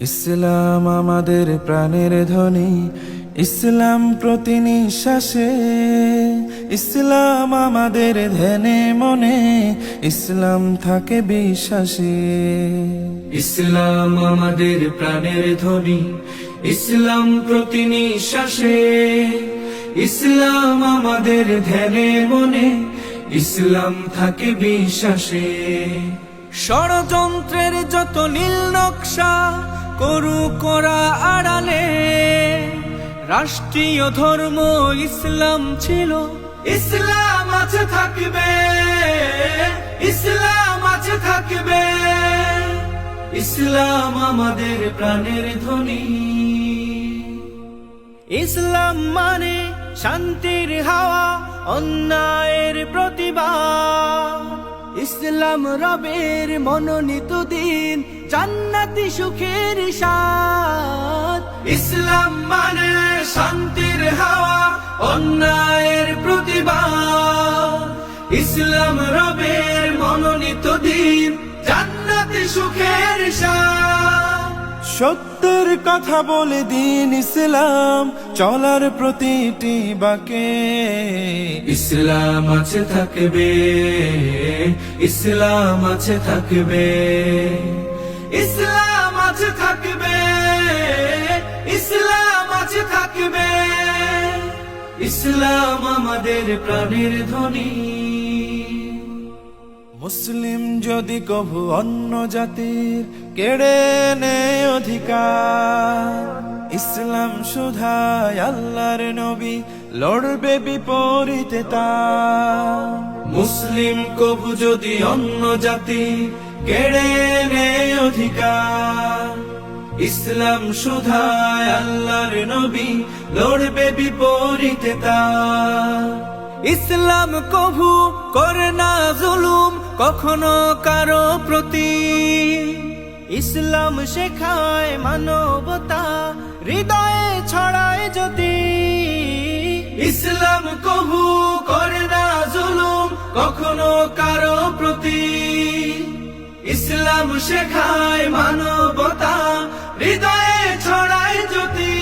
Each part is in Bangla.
ইসলাম আমাদের প্রাণের ধ্বনি ইসলাম প্রতি নিঃশ্বাসে ইসলাম আমাদের ধ্যানে মনে ইসলাম থাকে বিশ্বাসে। ইসলাম আমাদের প্রাণের ধ্বনি ইসলাম প্রতি নিঃশ্বাসে ইসলাম আমাদের ধ্যানে মনে ইসলাম থাকে বিশ্বাসে। ষড়যন্ত্রের যত নীল নকশা করু করা আড়ালে। রাষ্ট্রীয় ধর্ম ইসলাম ছিল। ইসলাম আছে থাকবে। ইসলাম আছে থাকবে। ইসলাম আমাদের প্রাণের ধ্বনি। ইসলাম মানে শান্তির হাওয়া অন্যায়ের প্রতিবাদ। ইসলাম রবের মনোনীত দিন জান্নাতি সুখের সাথ ইসলাম মানে শান্তির হাওয়া অন্যায়ের প্রতিবাদ। ইসলাম রবের মনোনীত দিন জান্নাতি সুখের সাথ সত্যের কথা বলে দিন ইসলাম চলার প্রতিটি বাকে ইসলাম আছে থাকবে। ইসলাম আছে থাকবে। ইসলাম আছে থাকবে। ইসলাম আছে থাকবে। ইসলাম আমাদের প্রাণের ধ্বনি। মুসলিম যদি কভু অন্য জাতির কেড়ে নেয় অধিকার, ইসলাম সুধায় আল্লাহর নবী লড়বে বিপরীতে তার। মুসলিম কবু যদি অন্য জাতি কেড়ে নেয় অধিকার। ইসলাম সুধায় আল্লাহর নবী, লড়বে বিপরীতে তার। ইসলাম কভু করে না জুলুম, কখনো কারও প্রতি। ইসলাম শেখায় মানবতা, হৃদয়ে ছড়ায় যদি ইসলাম কভু না কখনো কারও প্রতি ইসলাম শেখায় মানবতা হৃদয়ে ছড়ায় জ্যোতি।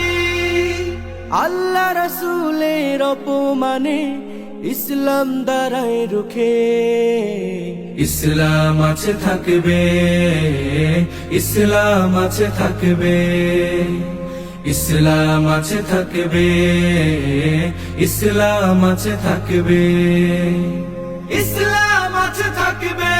আল্লাহ রসুলের অপমানে ইসলাম দ্বারায় রুখে। ইসলাম আছে থাকবে ইসলাম আছে থাকবে। ইসলাম আছে থাকবে। ইসলাম আছে থাকবে। ইসলাম আছে থাকবে। ইসলাম আছে থাকবে